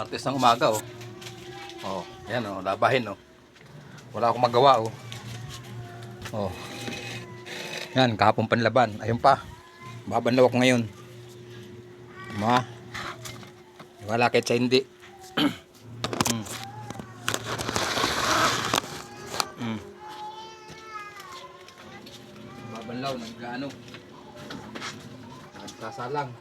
Martes ng umaga oh. Oh, ayan oh, labahin oh. Wala akong magawa oh. Oh. Yan, kahapon panlaban. Ayun pa. Babanlaw ako ngayon. Ma. Wala kahit sa hindi. mm. Mm. Babanlaw, nag-ano. Nagsasalang.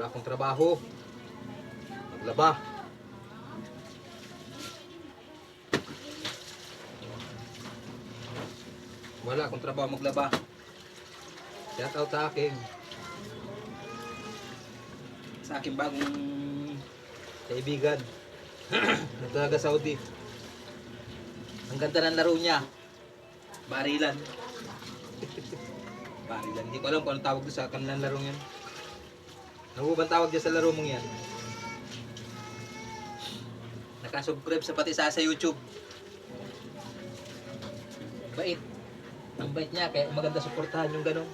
Wala akong trabaho. Maglaba. Wala akong trabaho maglaba. Shout out sa akin. Sa aking bagong kaibigan. na taga Saudi. Ang ganda ng laro niya. Barilan. Barilan. Hindi ko alam kung anong tawag sa kanilang laro yan. Ano ba tawag dyan sa laro mong yan? Nakasubscribe sa pati sa sa YouTube. Bait. Ang bait niya, kaya maganda suportahan yung ganun.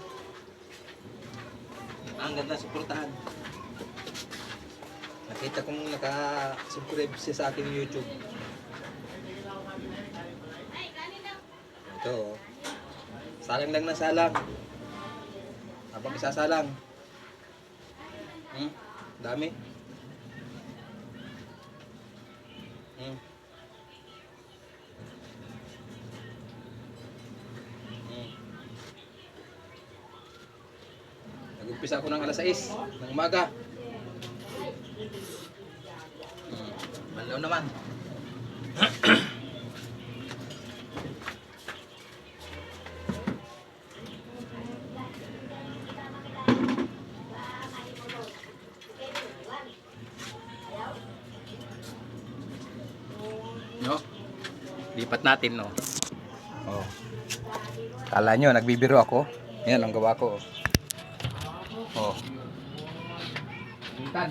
Ang ganda suportahan. Nakita kong naka-subscribe siya sa akin YouTube. Ito oh. Salang lang na salang. Habang isasalang. Hmm? Dami. Hmm. Hmm. Nag-umpisa ako ng alas 6 ng umaga. Hmm. Malaw naman. No? Lipat natin, no? Oh. Kala nyo, nagbibiro ako. Yan ang gawa ko. Oh. Mintan.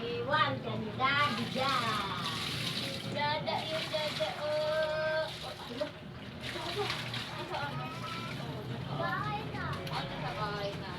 Iwan ka ni Daddy dyan. Dada yung dada, oh. Bahay na. Ano sa bahay na?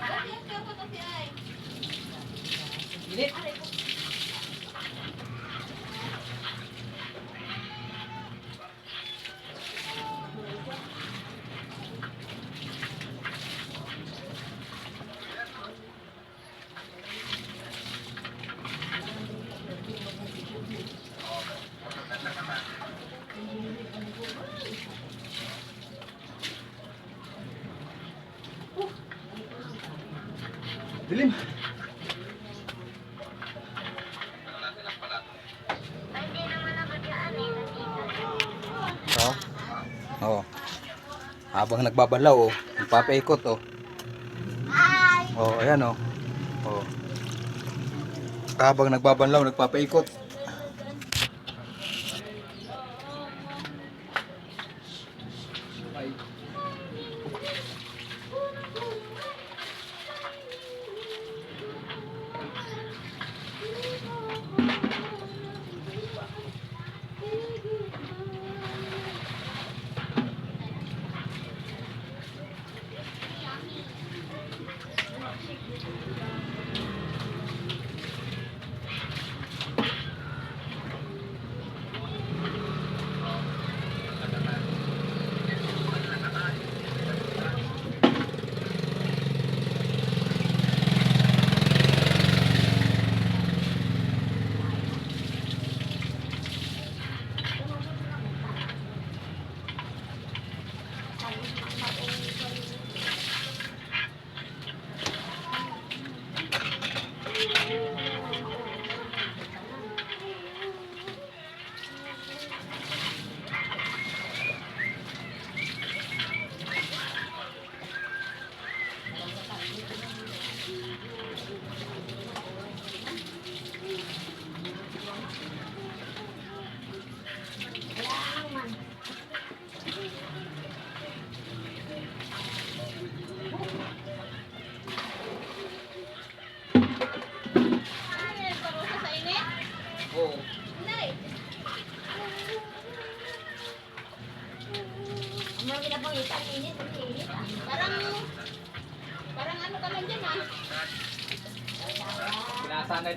Dada yung kaya ko to si Ay. Init. Dilim. Oh. Oh. Habang nagbabalaw oh, nagpapaikot oh. Oh, ayan oh. Oh. Habang nagbabalaw, nagpapaikot.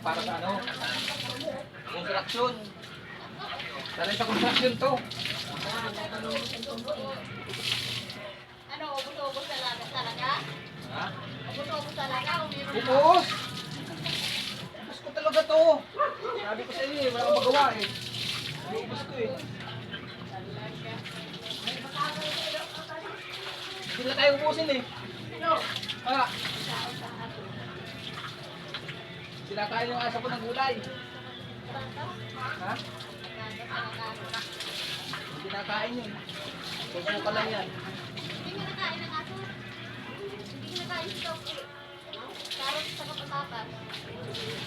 Para sa ano? Construction. Sanay sa construction to. Ano, ubos-ubos talaga talaga? Ha? Ubos-ubos talaga, uminom na. Ubus! Ubus ko talaga to. Sabi ko sa inyo eh, wala akong magawa eh. Ubus ko eh. Hindi na tayo ubusin eh. Ha? Sinakain yung asa ko ng gulay. Ha? Hindi nakain yun. Susuka lang yan. Hindi nga nakain ng aso. Hindi nga nakain si Toki. Carrot sa kapatatas.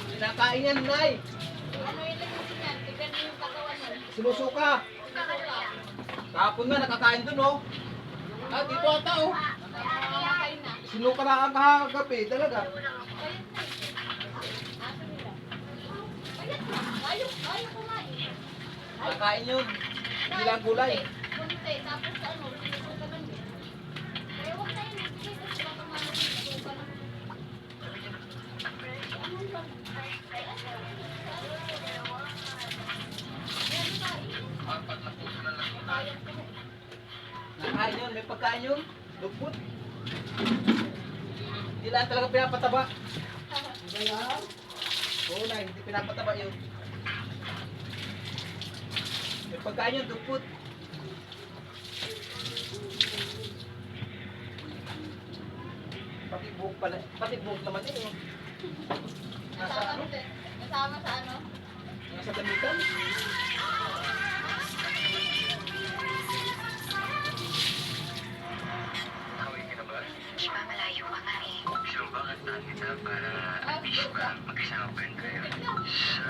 Hindi nakain yan, Nay. Ano yung niyan? Tignan mo yung katawan nun. Sinusuka. Kahapon nga, nakakain dun oh. Ah, dito ata oh. Sinuka na ang kahagabi, talaga. Payat na eh. Aso nila. Payat na. Ayaw, ayaw kumain. Nakain yun. Hindi lang gulay. Kunti, tapos ano, sinusuka lang yun. Kaya huwag tayo nagbigay kasi baka mamaya sinusuka lang. Ano lang? Nakain yun, may pagkain yun. Lupot. Hindi lang talaga pinapataba. Oo na, hindi pinapataba yun. May pagkain yun, lupot. Pati buhok pala, pati buhok naman eh. Nasa ano? sa- Kasama sa ano? Nasa damitan. Malayo ka nga eh. So, bakit natin para at least ba mag-isama pa rin kayo? Sa